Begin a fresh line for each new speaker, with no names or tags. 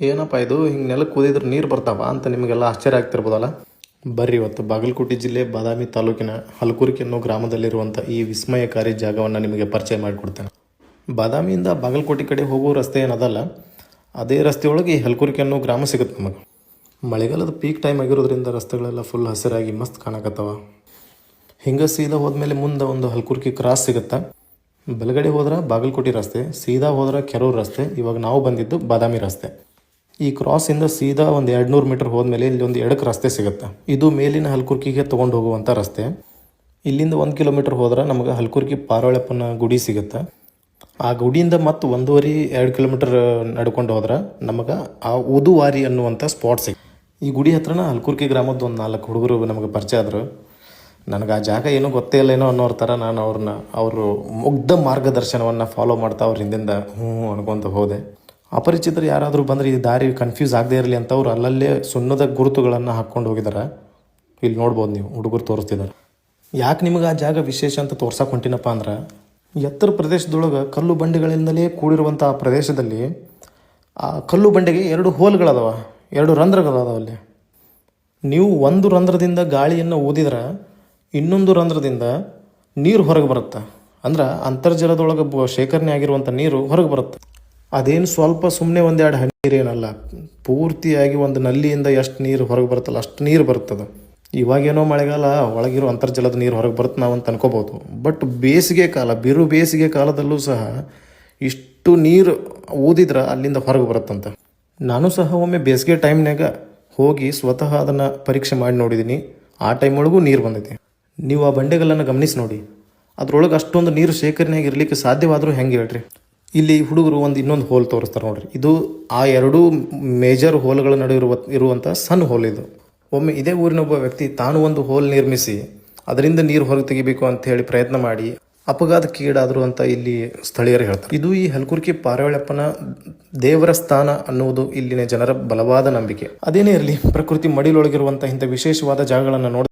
ಏನಪ್ಪ ಇದು? ಹಿಂಗೆ ನೆಲಕ್ಕೆ ಕುದಿದ್ರೆ ನೀರು ಬರ್ತಾವ ಅಂತ ನಿಮಗೆಲ್ಲ ಆಶ್ಚರ್ಯ ಆಗ್ತಿರ್ಬೋದಲ್ಲ? ಬರ್ರಿ ಇವತ್ತು ಬಾಗಲಕೋಟೆ ಜಿಲ್ಲೆ ಬಾದಾಮಿ ತಾಲೂಕಿನ ಹಲಕುರ್ಕಿ ಅನ್ನೋ ಗ್ರಾಮದಲ್ಲಿರುವಂಥ ಈ ವಿಸ್ಮಯಕಾರಿ ಜಾಗವನ್ನು ನಿಮಗೆ ಪರಿಚಯ ಮಾಡಿಕೊಡ್ತೇನೆ. ಬಾದಾಮಿಯಿಂದ ಬಾಗಲಕೋಟೆ ಕಡೆ ಹೋಗೋ ರಸ್ತೆ ಏನದಲ್ಲ, ಅದೇ ರಸ್ತೆಯೊಳಗೆ ಈ ಹಲಕುರ್ಕಿ ಅನ್ನೋ ಗ್ರಾಮ ಸಿಗುತ್ತೆ ನಮಗೆ. ಮಳೆಗಾಲದ ಪೀಕ್ ಟೈಮ್ ಆಗಿರೋದ್ರಿಂದ ರಸ್ತೆಗಳೆಲ್ಲ ಫುಲ್ ಹಸಿರಾಗಿ ಮಸ್ತ್ ಕಾಣಕತ್ತವ. ಹಿಂಗೆ ಸೀದಾ ಹೋದ್ಮೇಲೆ ಮುಂದೆ ಒಂದು ಹಲಕುರ್ಕಿ ಕ್ರಾಸ್ ಸಿಗುತ್ತೆ? ಬಲಗಡೆ ಹೋದ್ರೆ ಬಾಗಲಕೋಟೆ ರಸ್ತೆ, ಸೀದಾ ಹೋದ್ರೆ ಕೆರೂರು ರಸ್ತೆ, ಇವಾಗ ನಾವು ಬಂದಿದ್ದು ಬಾದಾಮಿ ರಸ್ತೆ. ಈ ಕ್ರಾಸಿಂದ ಸೀದಾ ಒಂದು ಎರಡು ನೂರು ಮೀಟರ್ ಹೋದ್ಮೇಲೆ ಇಲ್ಲಿ ಒಂದು ಎಡಕ್ಕೆ ರಸ್ತೆ ಸಿಗುತ್ತೆ. ಇದು ಮೇಲಿನ ಹಲ್ಕುರ್ಕಿಗೆ ತೊಗೊಂಡು ಹೋಗುವಂಥ ರಸ್ತೆ. ಇಲ್ಲಿಂದ ಒಂದು ಕಿಲೋಮೀಟರ್ ಹೋದ್ರೆ ನಮಗೆ ಹಲ್ಕುರ್ಕಿ ಪಾರೋಳಪ್ಪನ ಗುಡಿ ಸಿಗುತ್ತೆ. ಆ ಗುಡಿಯಿಂದ ಮತ್ತು ಒಂದೂವರೆ, ಎರಡು ಕಿಲೋಮೀಟರ್ ನಡ್ಕೊಂಡು ಹೋದ್ರೆ ನಮಗೆ ಆ ಉದುವಾರಿ ಅನ್ನುವಂಥ ಸ್ಪಾಟ್ ಸಿಗುತ್ತೆ ಈ ಗುಡಿ ಹತ್ರನ ಹಲ್ಕುರ್ಕಿ ಗ್ರಾಮದ ಒಂದು ನಾಲ್ಕು ಹುಡುಗರು ನಮಗೆ ಪರಿಚಯ ಆದರು. ನನಗೆ ಆ ಜಾಗ ಏನೂ ಗೊತ್ತೇ ಇಲ್ಲ ಏನೋ ಅನ್ನೋರ ಥರ ನಾನು ಅವ್ರನ್ನ ಅವರು ಮುಗ್ಧ ಮಾರ್ಗದರ್ಶನವನ್ನು ಫಾಲೋ ಮಾಡ್ತಾ ಅವ್ರ ಹಿಂದಿಂದ ಹ್ಞೂ ಅನ್ಕೊಂತ ಹೋದೆ. ಅಪರಿಚಿತರು ಯಾರಾದರೂ ಬಂದರೆ ಈ ದಾರಿ ಕನ್ಫ್ಯೂಸ್ ಆಗದೇ ಇರಲಿ ಅಂತ ಅವರು ಅಲ್ಲಲ್ಲೇ ಸುಣ್ಣದ ಗುರುತುಗಳನ್ನು ಹಾಕ್ಕೊಂಡು ಹೋಗಿದ್ದಾರೆ ಇಲ್ಲಿ ನೋಡ್ಬೋದು ನೀವು, ಹುಡುಗರು ತೋರಿಸ್ತಿದ್ದಾರೆ ಯಾಕೆ ನಿಮಗೆ ಆ ಜಾಗ ವಿಶೇಷ ಅಂತ ತೋರ್ಸಕ್ಕೆ ಹೊಂಟಿನಪ್ಪ ಅಂದ್ರೆ, ಎತ್ತರ ಪ್ರದೇಶದೊಳಗೆ ಕಲ್ಲು ಬಂಡೆಗಳಿಂದಲೇ ಕೂಡಿರುವಂಥ ಪ್ರದೇಶದಲ್ಲಿ, ಆ ಕಲ್ಲು ಬಂಡೆಗೆ ಎರಡು ಹೋಲ್ಗಳದಾವ, ಎರಡು ರಂಧ್ರಗಳದಾವ ಅಲ್ಲಿ. ನೀವು ಒಂದು ರಂಧ್ರದಿಂದ ಗಾಳಿಯನ್ನು ಊದಿದ್ರೆ, ಇನ್ನೊಂದು ರಂಧ್ರದಿಂದ ನೀರು ಹೊರಗೆ ಬರುತ್ತೆ. ಅಂದ್ರೆ ಅಂತರ್ಜಲದೊಳಗೆ ಶೇಖರಣೆ ಆಗಿರುವಂಥ ನೀರು ಹೊರಗೆ ಬರುತ್ತೆ. ಅದೇನು ಸ್ವಲ್ಪ ಸುಮ್ಮನೆ ಒಂದೆರಡು ಹನಿ ನೀರೇನಲ್ಲ, ಪೂರ್ತಿಯಾಗಿ ಒಂದು ನಲ್ಲಿಯಿಂದ ಎಷ್ಟು ನೀರು ಹೊರಗೆ ಬರುತ್ತಲ್ಲ ಅಷ್ಟು ನೀರು ಬರುತ್ತದ ಇವಾಗೇನೋ ಮಳೆಗಾಲ, ಒಳಗಿರೋ ಅಂತರ್ಜಲದ ನೀರು ಹೊರಗೆ ಬರುತ್ತೆ ನಾವು ಅಂತ ಅನ್ಕೋಬೋದು ಬಟ್ ಬೇಸಿಗೆ ಕಾಲ, ಬಿರು ಬೇಸಿಗೆ ಕಾಲದಲ್ಲೂ ಸಹ ಇಷ್ಟು ನೀರು ಊದಿದ್ರೆ ಅಲ್ಲಿಂದ ಹೊರಗೆ ಬರುತ್ತಂತ. ನಾನು ಸಹ ಒಮ್ಮೆ ಬೇಸಿಗೆ ಟೈಮ್ನಾಗ ಹೋಗಿ ಸ್ವತಃ ಅದನ್ನು ಪರೀಕ್ಷೆ ಮಾಡಿ ನೋಡಿದ್ದೀನಿ ಆ ಟೈಮ್ ಒಳಗೂ ನೀರು ಬಂದೈತಿ. ನೀವು ಆ ಬಂಡೆಗಲ್ಲನ್ನು ಗಮನಿಸಿ ನೋಡಿ. ಅದ್ರೊಳಗೆ ಅಷ್ಟೊಂದು ನೀರು ಶೇಖರಣೆಯಾಗಿ ಇರಲಿಕ್ಕೆ ಸಾಧ್ಯವಾದರೂ ಹೆಂಗೆ ಹೇಳ್ರಿ? ಇಲ್ಲಿ ಹುಡುಗರು ಒಂದು ಇನ್ನೊಂದು ಹೋಲ್ ತೋರಿಸ್ತಾರೆ ನೋಡ್ರಿ. ಇದು ಆ ಎರಡೂ ಮೇಜರ್ ಹೋಲ್ಗಳ ನಡುವೆ ಇರುವ ಇರುವಂಥ ಸಣ್ಣ ಹೋಲ್ ಇದು. ಒಮ್ಮೆ ಇದೇ ಊರಿನ ಒಬ್ಬ ವ್ಯಕ್ತಿ ತಾನು ಒಂದು ಹೋಲ್ ನಿರ್ಮಿಸಿ ಅದರಿಂದ ನೀರು ಹೊರಗೆ ತೆಗಿಬೇಕು ಅಂತ ಹೇಳಿ ಪ್ರಯತ್ನ ಮಾಡಿ ಅಪಘಾತಕ್ಕೀಡಾದರು ಅಂತ ಇಲ್ಲಿ ಸ್ಥಳೀಯರು ಹೇಳ್ತಾರೆ. ಇದು ಈ ಹಲ್ಕುರ್ಕಿ ಪಾರವಳಪ್ಪನ ದೇವರ ಸ್ಥಾನ ಅನ್ನುವುದು ಇಲ್ಲಿನ ಜನರ ಬಲವಾದ ನಂಬಿಕೆ. ಅದೇನೇ ಇರಲಿ, ಪ್ರಕೃತಿ ಮಡಿಲೊಳಗಿರುವಂಥ ಇಂಥ ವಿಶೇಷವಾದ ಜಾಗಗಳನ್ನು ನೋಡಿ